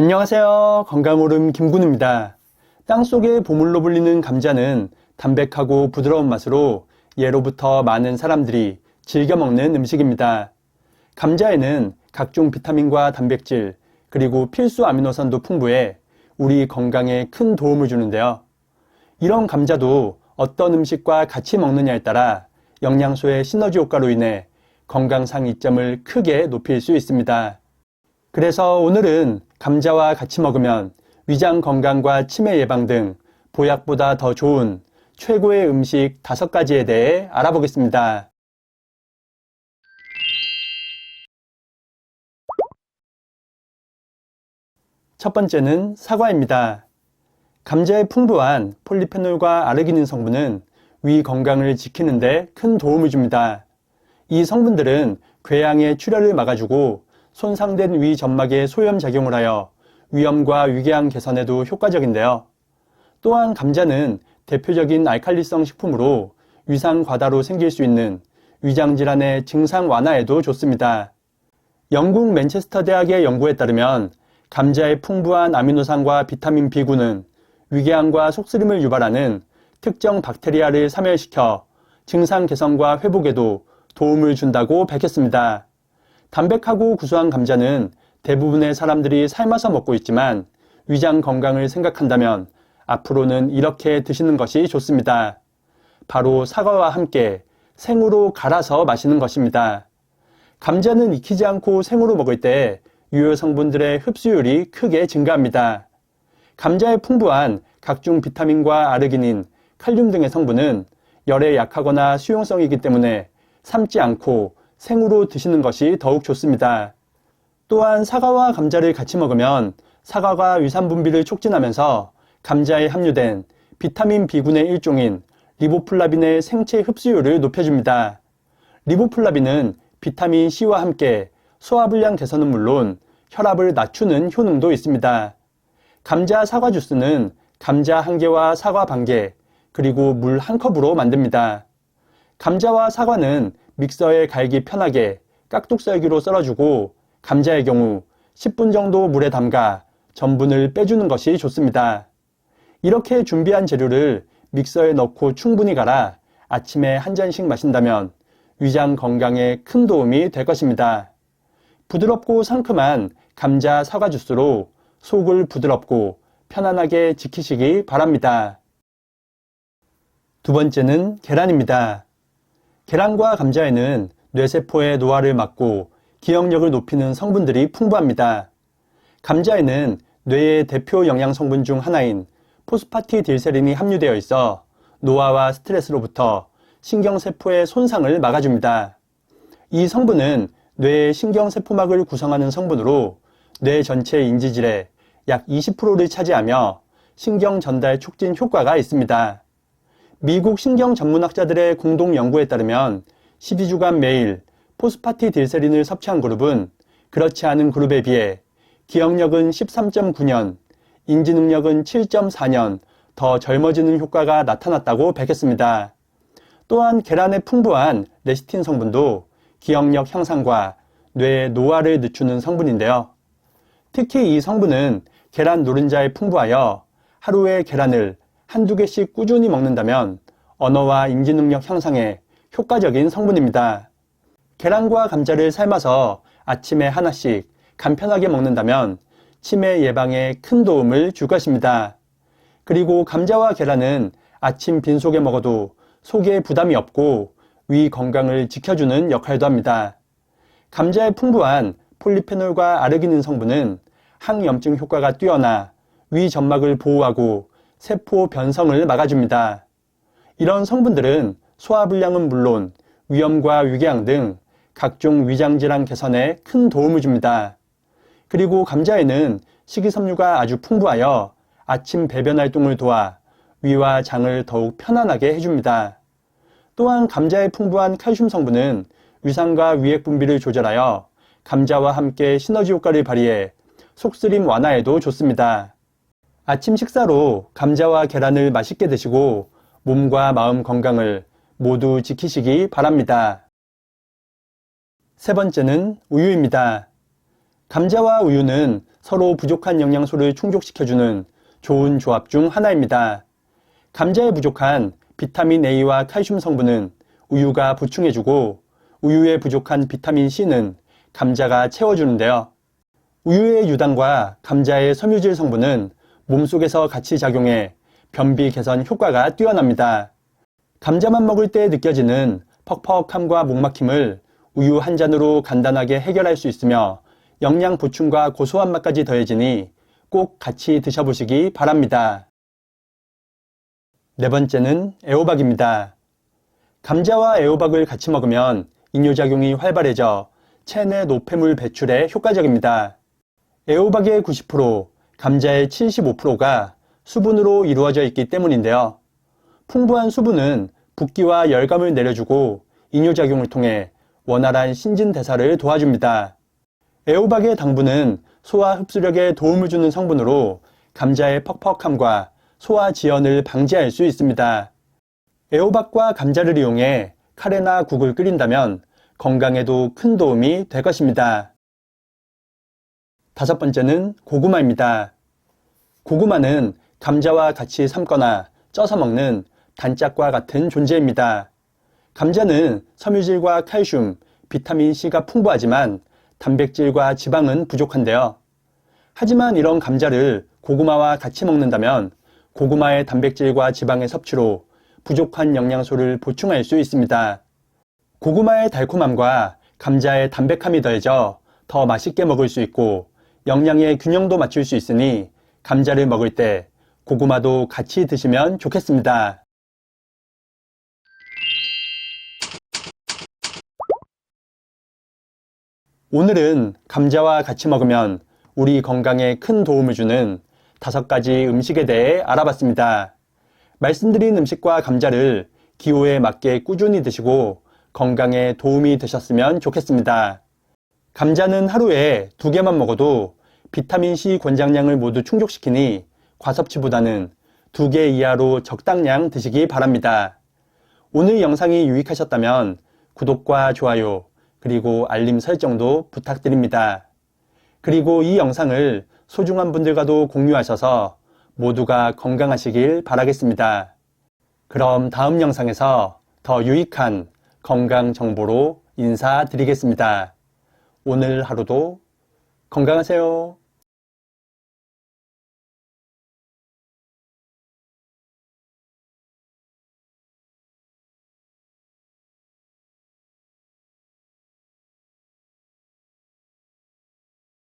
안녕하세요. 건강오름 김군우입니다. 땅속의 보물로 불리는 감자는 담백하고 부드러운 맛으로 예로부터 많은 사람들이 즐겨 먹는 음식입니다. 감자에는 각종 비타민과 단백질, 그리고 필수 아미노산도 풍부해 우리 건강에 큰 도움을 주는데요. 이런 감자도 어떤 음식과 같이 먹느냐에 따라 영양소의 시너지 효과로 인해 건강 상 이점을 크게 높일 수 있습니다. 그래서 오늘은 감자와 같이 먹으면 위장 건강과 치매 예방 등 보약보다 더 좋은 최고의 음식 다섯 가지에 대해 알아보겠습니다. 첫 번째는 사과입니다. 감자의 풍부한 폴리페놀과 아르기닌 성분은 위 건강을 지키는데 큰 도움을 줍니다. 이 성분들은 궤양의 출혈을 막아주고 손상된 위 점막에 소염 작용을 하여 위염과 위궤양 개선에도 효과적인데요. 또한 감자는 대표적인 알칼리성 식품으로 위상 과다로 생길 수 있는 위장 질환의 증상 완화에도 좋습니다. 영국 맨체스터 대학의 연구에 따르면 감자의 풍부한 아미노산과 비타민 B군은 위궤양과 속쓰림을 유발하는 특정 박테리아를 사멸시켜 증상 개선과 회복에도 도움을 준다고 밝혔습니다. 담백하고 구수한 감자는 대부분의 사람들이 삶아서 먹고 있지만 위장 건강을 생각한다면 앞으로는 이렇게 드시는 것이 좋습니다. 바로 사과와 함께 생으로 갈아서 마시는 것입니다. 감자는 익히지 않고 생으로 먹을 때 유효 성분들의 흡수율이 크게 증가합니다. 감자에 풍부한 각종 비타민과 아르기닌, 칼륨 등의 성분은 열에 약하거나 수용성이기 때문에 삶지 않고 생으로 드시는 것이 더욱 좋습니다. 또한 사과와 감자를 같이 먹으면 사과가 위산 분비를 촉진하면서 감자에 함유된 비타민 B군의 일종인 리보플라빈의 생체 흡수율을 높여줍니다. 리보플라빈은 비타민 C와 함께 소화불량 개선은 물론 혈압을 낮추는 효능도 있습니다. 감자 사과 주스는 감자 한 개와 사과 반 개, 그리고 물 한 컵으로 만듭니다. 감자와 사과는 믹서에 갈기 편하게 깍둑썰기로 썰어주고 감자의 경우 10분 정도 물에 담가 전분을 빼주는 것이 좋습니다. 이렇게 준비한 재료를 믹서에 넣고 충분히 갈아 아침에 한 잔씩 마신다면 위장 건강에 큰 도움이 될 것입니다. 부드럽고 상큼한 감자 사과 주스로 속을 부드럽고 편안하게 지키시기 바랍니다. 두 번째는 계란입니다. 계란과 감자에는 뇌세포의 노화를 막고 기억력을 높이는 성분들이 풍부합니다. 감자에는 뇌의 대표 영양 성분 중 하나인 포스파티딜세린이 함유되어 있어 노화와 스트레스로부터 신경세포의 손상을 막아줍니다. 이 성분은 뇌의 신경세포막을 구성하는 성분으로 뇌 전체 인지질의 약 20%를 차지하며 신경 전달 촉진 효과가 있습니다. 미국 신경 전문학자들의 공동 연구에 따르면 12주간 매일 포스파티딜세린을 섭취한 그룹은 그렇지 않은 그룹에 비해 기억력은 13.9년, 인지 능력은 7.4년 더 젊어지는 효과가 나타났다고 밝혔습니다. 또한 계란의 풍부한 레시틴 성분도 기억력 향상과 뇌의 노화를 늦추는 성분인데요. 특히 이 성분은 계란 노른자에 풍부하여 하루에 계란을 한두 개씩 꾸준히 먹는다면 언어와 인지 능력 향상에 효과적인 성분입니다. 계란과 감자를 삶아서 아침에 하나씩 간편하게 먹는다면 치매 예방에 큰 도움을 줄 것입니다. 그리고 감자와 계란은 아침 빈속에 먹어도 속에 부담이 없고 위 건강을 지켜주는 역할도 합니다. 감자에 풍부한 폴리페놀과 아르기닌 성분은 항염증 효과가 뛰어나 위 점막을 보호하고 세포 변성을 막아줍니다. 이런 성분들은 소화불량은 물론 위염과 위궤양 등 각종 위장질환 개선에 큰 도움을 줍니다. 그리고 감자에는 식이섬유가 아주 풍부하여 아침 배변 활동을 도와 위와 장을 더욱 편안하게 해줍니다. 또한 감자에 풍부한 칼슘 성분은 위산과 위액 분비를 조절하여 감자와 함께 시너지 효과를 발휘해 속쓰림 완화에도 좋습니다. 아침 식사로 감자와 계란을 맛있게 드시고 몸과 마음 건강을 모두 지키시기 바랍니다. 세 번째는 우유입니다. 감자와 우유는 서로 부족한 영양소를 충족시켜주는 좋은 조합 중 하나입니다. 감자에 부족한 비타민 A와 칼슘 성분은 우유가 보충해주고 우유에 부족한 비타민 C는 감자가 채워주는데요. 우유의 유당과 감자의 섬유질 성분은 몸속에서 같이 작용해 변비 개선 효과가 뛰어납니다. 감자만 먹을 때 느껴지는 퍽퍽함과 목막힘을 우유 한 잔으로 간단하게 해결할 수 있으며 영양 보충과 고소한 맛까지 더해지니 꼭 같이 드셔보시기 바랍니다. 네 번째는 애호박입니다. 감자와 애호박을 같이 먹으면 이뇨작용이 활발해져 체내 노폐물 배출에 효과적입니다. 애호박의 90%, 감자의 75%가 수분으로 이루어져 있기 때문인데요. 풍부한 수분은 붓기와 열감을 내려주고 이뇨작용을 통해 원활한 신진대사를 도와줍니다. 애호박의 당분은 소화 흡수력에 도움을 주는 성분으로 감자의 퍽퍽함과 소화 지연을 방지할 수 있습니다. 애호박과 감자를 이용해 카레나 국을 끓인다면 건강에도 큰 도움이 될 것입니다. 다섯 번째는 고구마입니다. 고구마는 감자와 같이 삶거나 쪄서 먹는 단짝과 같은 존재입니다. 감자는 섬유질과 칼슘, 비타민 C가 풍부하지만 단백질과 지방은 부족한데요. 하지만 이런 감자를 고구마와 같이 먹는다면 고구마의 단백질과 지방의 섭취로 부족한 영양소를 보충할 수 있습니다. 고구마의 달콤함과 감자의 담백함이 더해져 더 맛있게 먹을 수 있고 영양의 균형도 맞출 수 있으니 감자를 먹을 때 고구마도 같이 드시면 좋겠습니다. 오늘은 감자와 같이 먹으면 우리 건강에 큰 도움을 주는 다섯 가지 음식에 대해 알아봤습니다. 말씀드린 음식과 감자를 기호에 맞게 꾸준히 드시고 건강에 도움이 되셨으면 좋겠습니다. 감자는 하루에 두 개만 먹어도 비타민C 권장량을 모두 충족시키니 과섭취보다는 두 개 이하로 적당량 드시기 바랍니다. 오늘 영상이 유익하셨다면 구독과 좋아요, 그리고 알림 설정도 부탁드립니다. 그리고 이 영상을 소중한 분들과도 공유하셔서 모두가 건강하시길 바라겠습니다. 그럼 다음 영상에서 더 유익한 건강 정보로 인사드리겠습니다. 오늘 하루도 건강하세요.